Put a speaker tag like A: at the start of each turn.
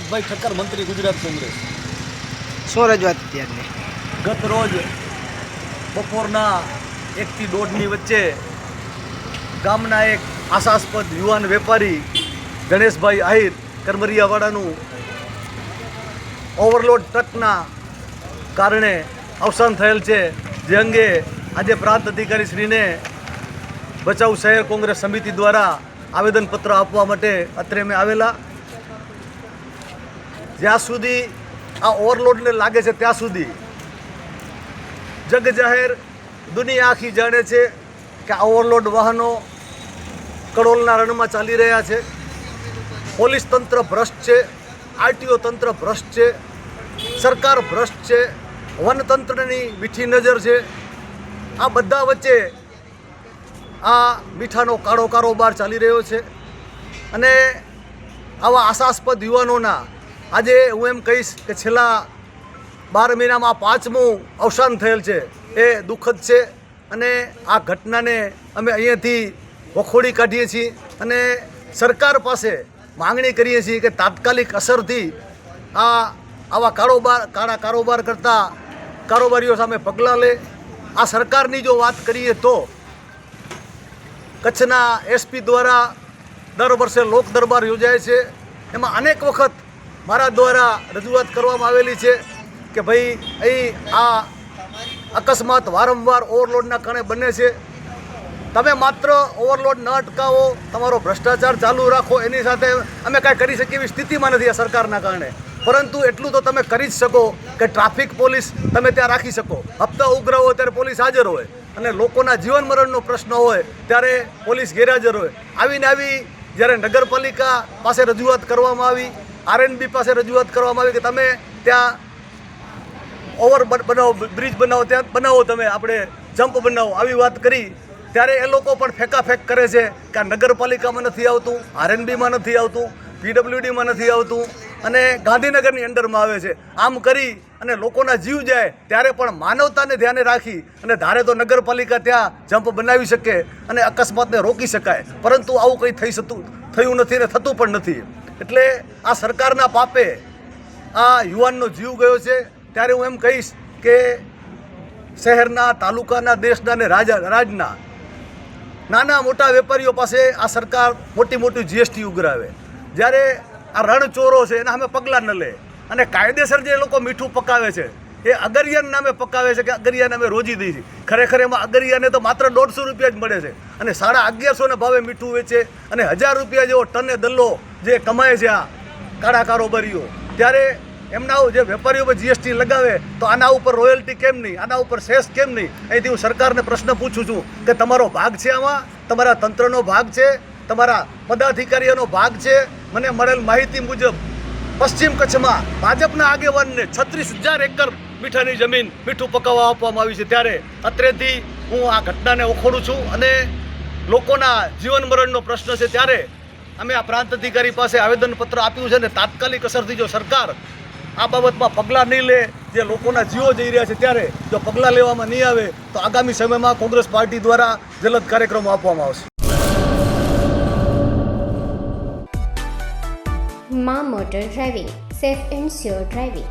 A: ભરતભાઈ ઠક્કર મંત્રી ગુજરાત કોંગ્રેસ.
B: શું રજૂઆત હતી
A: ગત રોજ બપોરના એકથી દોઢની વચ્ચે ગામના એક આશાસ્પદ યુવાન વેપારી ગણેશભાઈ આહિર કરમરિયાવાડાનું ઓવરલોડ ટ્રકના કારણે અવસાન થયેલ છે. જે અંગે આજે પ્રાંત અધિકારી શ્રીને બચાવ શહેર કોંગ્રેસ સમિતિ દ્વારા આવેદનપત્ર આપવા માટે અત્રે અમે આવેલા. જ્યાં સુધી આ ઓવરલોડને લાગે છે, ત્યાં સુધી. જગ જાહેર દુનિયા આખી જાણે છે કે આ ઓવરલોડ વાહનો કડોલના રણમાં ચાલી રહ્યા છે. પોલીસ તંત્ર ભ્રષ્ટ છે, આરટીઓ તંત્ર ભ્રષ્ટ છે, સરકાર ભ્રષ્ટ છે, વનતંત્રની મીઠી નજર છે. આ બધા વચ્ચે આ મીઠાનો કાળો કારોબાર ચાલી રહ્યો છે અને આવા આશાસ્પદ યુવાનોના આજે હું એમ કહીશ કે છેલ્લા બાર મહિનામાં પાંચમું અવસાન થયેલ છે. એ દુઃખદ છે અને આ ઘટનાને અમે અહીંયાથી વખોડી કાઢીએ છીએ અને સરકાર પાસે માંગણી કરીએ છીએ કે તાત્કાલિક અસરથી આ આવા કારોબાર, કાળા કારોબાર કરતા કારોબારીઓ સામે પગલાં લે. આ સરકારની જો વાત કરીએ તો કચ્છના એસપી દ્વારા દર વર્ષે લોક દરબાર યોજાય છે. એમાં અનેક વખત મારા દ્વારા રજૂઆત કરવામાં આવેલી છે કે ભાઈ, અહીં આ અકસ્માત વારંવાર ઓવરલોડના કારણે બને છે. તમે માત્ર ઓવરલોડ ન અટકાવો, તમારો ભ્રષ્ટાચાર ચાલુ રાખો, એની સાથે અમે કાંઈ કરી શકીએ એવી સ્થિતિમાં નથી આ સરકારના કારણે. પરંતુ એટલું તો તમે કરી જ શકો કે ટ્રાફિક પોલીસ તમે ત્યાં રાખી શકો. હપ્તા ઉગ્ર હોય ત્યારે પોલીસ હાજર હોય. અને લોકોના જીવન મરણનો પ્રશ્ન હોય ત્યારે પોલીસ ગેરહાજર હોય. આવીને આવી જ્યારે નગરપાલિકા પાસે રજૂઆત કરવામાં આવી આરએનબી પાસે રજૂઆત કરવામાં આવી કે તમે ત્યાં ઓવર બન- બનાવો બ્રિજ બનાવો, ત્યાં બનાવો તમે, આપણે જમ્પ બનાવો, આવી વાત કરી. ત્યારે એ લોકો પણ ફેંકાફેંક કરે છે કે આ નગરપાલિકામાં નથી આવતું આરએનબીમાં નથી આવતું પીડબ્લ્યુડીમાં નથી આવતું, અને ગાંધીનગરની અંડરમાં આવે છે. આમ કરી અને લોકોના જીવ જાય, ત્યારે પણ માનવતાને ધ્યાને રાખી અને ધારે તો નગરપાલિકા ત્યાં જમ્પ બનાવી શકે અને અકસ્માતને રોકી શકાય. પરંતુ આવું કંઈ થઈ શકતું, થયું નથી ને થતું પણ નથી. એટલે આ સરકારના પાપે આ યુવાનનો જીવ ગયો છે. ત્યારે હું એમ કહીશ કે શહેરના, તાલુકાના, દેશના અને રાજા, રાજના નાના મોટા વેપારીઓ પાસે આ સરકાર મોટી મોટી જીએસટી ઉઘરાવે. જ્યારે આ રણચોરો છે, એના સામે પગલાં ન લે. અને કાયદેસર જે લોકો મીઠું પકાવે છે એ અગરિયાના નામે પકાવે છે કે અગરિયા અમે રોજી દઈ છે ખરેખર એમાં અગરિયાને તો માત્ર દોઢસો રૂપિયા જ મળે છે. અને સાડા અગિયારસોને ભાવે મીઠું વેચે અને હજાર રૂપિયા જેવો ટને દલ્લો જે કમાય છે આ કાળા કારોબારીઓ. ત્યારે એમના જે વેપારીઓ પર જીએસટી લગાવે, તો આના ઉપર રોયલ્ટી કેમ નહીં? આના ઉપર સેસ કેમ નહીં? અહીંથી હું સરકારને પ્રશ્ન પૂછું છું કે તમારો ભાગ છે આમાં? તમારા તંત્રનો ભાગ છે? તમારા પદાધિકારીઓનો ભાગ છે? મને મળેલ માહિતી મુજબ પશ્ચિમ કચ્છમાં ભાજપના આગેવાનને છત્રીસ હજાર એકર મીઠાની જમીન મીઠું પકાવવા આપવામાં આવી છે. ત્યારે અત્રેથી હું આ ઘટનાને ઓખોડું છું અને લોકોના જીવન મરણનો પ્રશ્ન છે. ત્યારે અમે આ પ્રાંત અધિકારી પાસે આવેદનપત્ર આપ્યું છે ને તાત્કાલિક અસરથી જો સરકાર આ બાબતમાં પગલાં નહીં લે, જે લોકોના જીવો જઈ રહ્યા છે, ત્યારે જો પગલાં લેવામાં નહીં આવે, તો આગામી સમયમાં કોંગ્રેસ પાર્ટી દ્વારા જલદ કાર્યક્રમો આપવામાં આવશે.
C: મા motor driving, safe and sure driving.